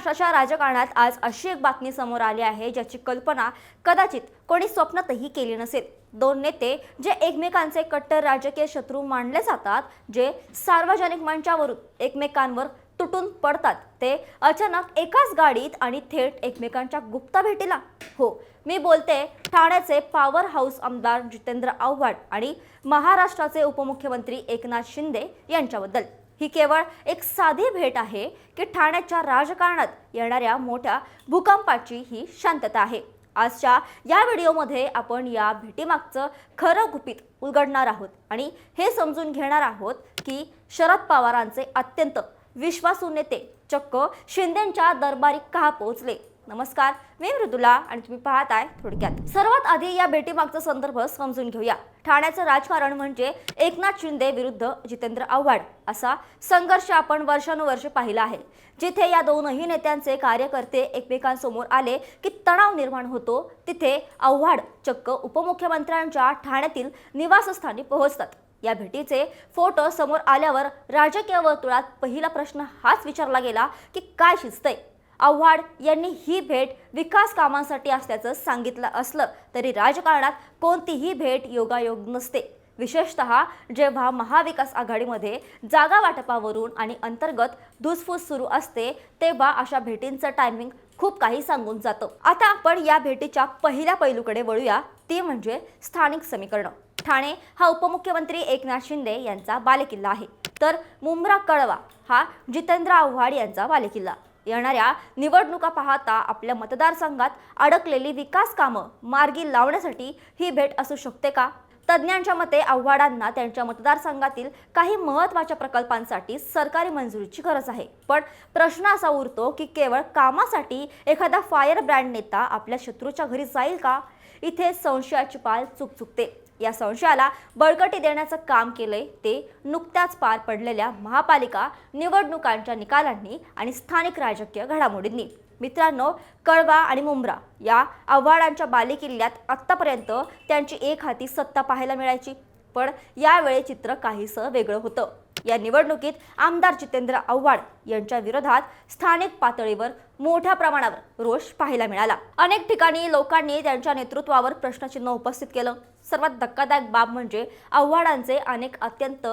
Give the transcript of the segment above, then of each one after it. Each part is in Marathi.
महाराष्ट्राच्या राजकारणात आज अशी एक बातमी समोर आली आहे ज्याची कल्पना कदाचित कोणी स्वप्नातही केली नसेल. दोन नेते जे एकमेकांचे कट्टर राजकीय शत्रू मानले जातात जे सार्वजनिक मंचावरून एकमेकांवर तुटून पडतात ते अचानक एकाच गाडीत आणि थेट एकमेकांच्या गुप्त भेटीला. हो मी बोलते ठाण्याचे पॉवर हाऊस आमदार जितेंद्र आव्हाड आणि महाराष्ट्राचे उपमुख्यमंत्री एकनाथ शिंदे यांच्याबद्दल. ही केवळ एक साधी भेट आहे की ठाण्याच्या राजकारणात येणाऱ्या मोठ्या भूकंपाची ही शांतता आहे. आजच्या या व्हिडिओमध्ये आपण या भेटीमागचं खरं गुपित उलगडणार आहोत आणि हे समजून घेणार आहोत की शरद पवारांचे अत्यंत विश्वासू नेते चक्क शिंदेंच्या दरबारी का पोहोचले? नमस्कार मी मृदुला आणि तुम्ही पाहत आहे थोडक्यात. सर्वात आधी या भेटीमागचा संदर्भ समजून घेऊया. ठाण्याचं राजकारण म्हणजे एकनाथ शिंदे विरुद्ध जितेंद्र आव्हाड असा संघर्ष आपण वर्षानुवर्ष पाहिला आहे. जिथे या दोनही नेत्यांचे कार्यकर्ते एकमेकांसमोर आले की तणाव निर्माण होतो तिथे आव्हाड चक्क उपमुख्यमंत्र्यांच्या ठाण्यातील निवासस्थानी पोहोचतात. या भेटीचे फोटो समोर आल्यावर राजकीय वर्तुळात पहिला प्रश्न हाच विचारला गेला की काय शिजतंय? आव्हाड यांनी ही भेट विकास कामांसाठी असल्याचं सांगितलं असलं तरी राजकारणात कोणतीही भेट योगायोग नसते. विशेषतः जेव्हा महाविकास आघाडीमध्ये जागा वाटपावरून आणि अंतर्गत धुसफूस सुरू असते तेव्हा अशा भेटींचं टायमिंग खूप काही सांगून जातं. आता आपण या भेटीच्या पहिल्या पैलूकडे वळूया. ते म्हणजे स्थानिक समीकरणं. ठाणे हा उपमुख्यमंत्री एकनाथ शिंदे यांचा बालेकिल्ला आहे. तर मुंब्रा कळवा हा जितेंद्र आव्हाड यांचा बालेकिल्ला. येणाऱ्या निवडणुका पाहता आपल्या मतदारसंघात अडकलेली विकास कामं मार्गी लावण्यासाठी ही भेट असू शकते का? तज्ज्ञांच्या मते आव्हाडांना त्यांच्या मतदारसंघातील काही महत्त्वाच्या प्रकल्पांसाठी सरकारी मंजुरीची गरज आहे. पण प्रश्न असा उरतो की केवळ कामासाठी एखादा फायर ब्रँड नेता आपल्या शत्रूच्या घरी जाईल का? इथे संशयाची पाल चुक चुकते या संशयाला बळकटी देण्याचं काम केलंय ते नुकत्याच पार पडलेल्या महापालिका निवडणुकांच्या निकालांनी आणि स्थानिक राजकीय घडामोडींनी. मित्रांनो कळवा आणि मुंब्रा या आव्हाडांच्या बालेकिल्ल्यात आत्तापर्यंत त्यांची एक हाती सत्ता पाहायला मिळायची. पण यावेळी चित्र काहीसं वेगळं होतं. या निवडणुकीत आमदार जितेंद्र आव्हाड यांच्या विरोधात स्थानिक पातळीवर मोठ्या प्रमाणावर रोष पाहायला मिळाला. अनेक ठिकाणी लोकांनी त्यांच्या नेतृत्वावर प्रश्नचिन्ह उपस्थित केलं. सर्वात धक्कादायक बाब म्हणजे आव्हाडांचे अनेक अत्यंत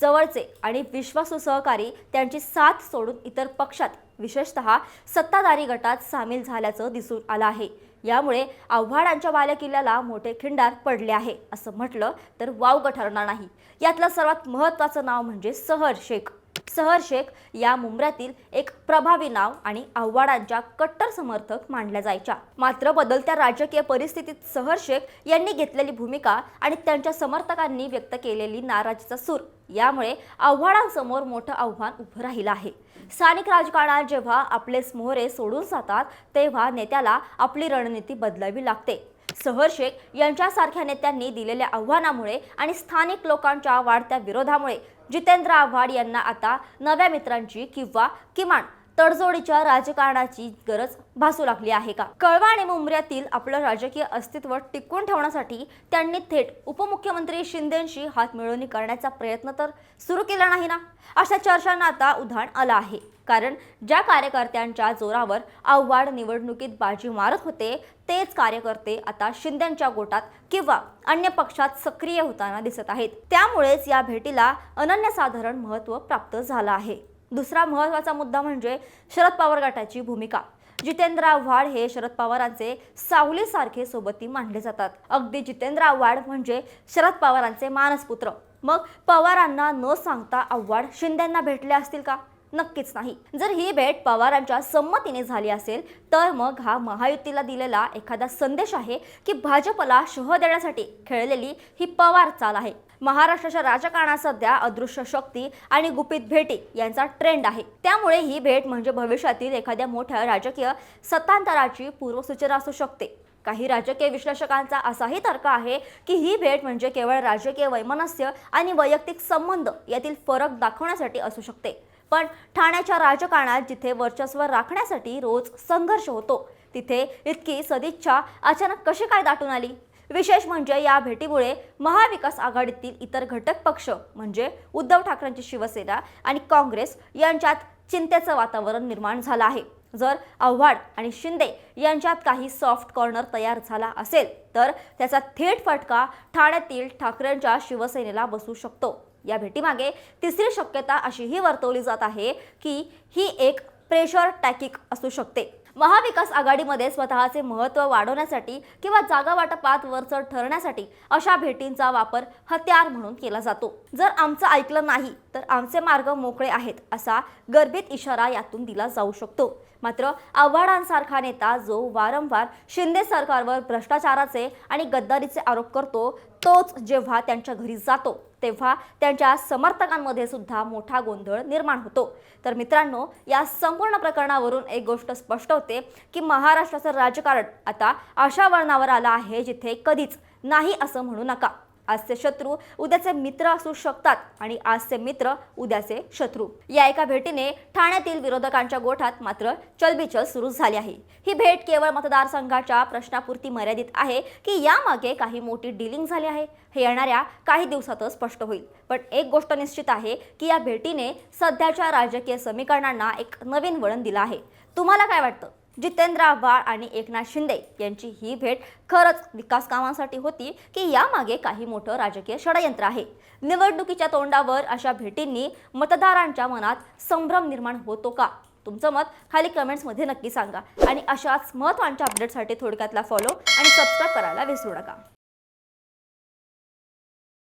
जवळचे आणि विश्वासू सहकारी त्यांची साथ सोडून इतर पक्षात विशेषतः सत्ताधारी गटात सामील झाल्याचं दिसून आलं आहे. यामुळे आव्हाडांच्या बालेकिल्ल्याला मोठे खिंडार पडले आहे असं म्हटलं तर वावगं ठरणार नाही. यातलं सर्वात महत्त्वाचं नाव म्हणजे सहर शेख. सहर शेख या मुंबऱ्यातील एक प्रभावी नाव आणि आव्हाडांच्या कट्टर समर्थक मानल्या जायच्या. मात्र बदलत्या राजकीय परिस्थितीत सहर शेख यांनी घेतलेली भूमिका आणि त्यांच्या समर्थकांनी व्यक्त केलेली नाराजीचा सूर यामुळे आव्हाडांसमोर मोठं आव्हान उभं राहिलं आहे. स्थानिक राजकारणात जेव्हा आपले मोहरे सोडून जातात तेव्हा नेत्याला आपली रणनीती बदलावी लागते. सहर शेख यांच्यासारख्या नेत्यांनी दिलेल्या आव्हानामुळे आणि स्थानिक लोकांच्या वाढत्या विरोधामुळे जितेंद्र आव्हाड यांना आता नव्या मित्रांची किंवा किमान तडजोडीच्या राजकारणाची गरज भासू लागली आहे का? कळवा आणि मुंबऱ्यातील आपलं राजकीय अस्तित्व टिकवून ठेवण्यासाठी त्यांनी थेट उपमुख्यमंत्री शिंदेशी हात मिळवणी करण्याचा प्रयत्न तर सुरू केला नाही ना? अशा चर्चांना आता उधाण आलं आहे. कारण ज्या कार्यकर्त्यांच्या जोरावर आव्हाड निवडणुकीत बाजी मारत होते तेच कार्यकर्ते आता शिंद्यांच्या गोटात किंवा अन्य पक्षात सक्रिय होताना दिसत आहेत. त्यामुळेच या भेटीला अनन्यसाधारण महत्त्व प्राप्त झालं आहे. दुसरा महत्त्वाचा मुद्दा म्हणजे शरद पवार गटाची भूमिका. जितेंद्र आव्हाड हे शरद पवारांचे सावलीसारखे सोबती मानले जातात. अगदी जितेंद्र आव्हाड म्हणजे शरद पवारांचे मानसपुत्र. मग पवारांना न सांगता आव्हाड शिंदेंना भेटले असतील का? नक्कीच नाही. जर ही भेट पवारांच्या संमतीने झाली असेल तर मग हा महायुतीला दिलेला एखादा संदेश आहे की भाजपला शह देण्यासाठी खेळलेली ही पवार चाल आहे. महाराष्ट्राच्या राजकारणात सध्या अदृश्य शक्ती आणि गुपित भेटी यांचा ट्रेंड आहे. त्यामुळे ही भेट म्हणजे भविष्यातील एखाद्या मोठ्या राजकीय सत्तांतराची पूर्वसूचना असू शकते. काही राजकीय विश्लेषकांचा असाही तर्क आहे की ही भेट म्हणजे केवळ राजकीय वैमनस्य आणि वैयक्तिक संबंध यातील फरक दाखवण्यासाठी असू शकते. पण ठाण्याच्या राजकारणात जिथे वर्चस्व राखण्यासाठी रोज संघर्ष होतो तिथे इतकी सदिच्छा अचानक कशी काय दाटून आली? विशेष म्हणजे या भेटीमुळे महाविकास आघाडीतील इतर घटक पक्ष म्हणजे उद्धव ठाकरेंची शिवसेना आणि काँग्रेस यांच्यात चिंतेचं वातावरण निर्माण झालं आहे. जर आव्हाड आणि शिंदे यांच्यात काही सॉफ्ट कॉर्नर तयार झाला असेल तर त्याचा थेट फटका ठाण्यातील ठाकरेंच्या शिवसेनेला बसू शकतो. या भेटीमागे तिसरी शक्यता अशीही वर्तवली जात आहे की ही एक प्रेशर टॅकिक असू शकते. महाविकास आघाडीमध्ये स्वतःचे महत्त्व वाढवण्यासाठी किंवा जागा वाटपात वरचढ ठरण्यासाठी अशा भेटींचा वापर हत्यार म्हणून केला जातो. जर आमचं ऐकलं नाही तर आमचे मार्ग मोकळे आहेत असा गर्भित इशारा यातून दिला जाऊ शकतो. मात्र आव्हाडांसारखा नेता जो वारंवार शिंदे सरकारवर भ्रष्टाचाराचे आणि गद्दारीचे आरोप करतो तोच जेव्हा त्यांच्या घरी जातो. तेव्हा त्यांच्या समर्थकांमध्ये सुद्धा मोठा गोंधळ निर्माण होतो. तर मित्रांनो या संपूर्ण प्रकरणावरून एक गोष्ट स्पष्ट होते की महाराष्ट्राचं राजकारण आता अशा वळणावर आलं आहे जिथे कधीच नाही असं म्हणू नका. आजचे शत्रू उद्याचे मित्र असू शकतात आणि आजचे मित्र उद्याचे शत्रू. या एका भेटीने ठाण्यातील विरोधकांच्या गोठात मात्र चलबिचल सुरू झाली आहे. ही भेट केवळ मतदारसंघाच्या प्रश्नापुरती मर्यादित आहे की यामागे काही मोठी डिलिंग झाली आहे? हे येणाऱ्या काही दिवसातच स्पष्ट होईल. पण एक गोष्ट निश्चित आहे की या भेटीने सध्याच्या राजकीय समीकरणांना एक नवीन वळण दिलं आहे. तुम्हाला काय वाटतं? जितेंद्र आव्हाड आणि एकनाथ शिंदे यांची ही भेट खरंच विकास कामांसाठी होती की यामागे काही मोठं राजकीय षडयंत्र आहे. निवडणुकीच्या तोंडावर अशा भेटींनी मतदारांच्या मनात संभ्रम निर्माण होतो का? तुमचं मत खाली कमेंट्समध्ये नक्की सांगा. आणि अशाच महत्त्वांच्या अपडेटसाठी थोडक्यातला फॉलो आणि सबस्क्राईब करायला विसरू नका.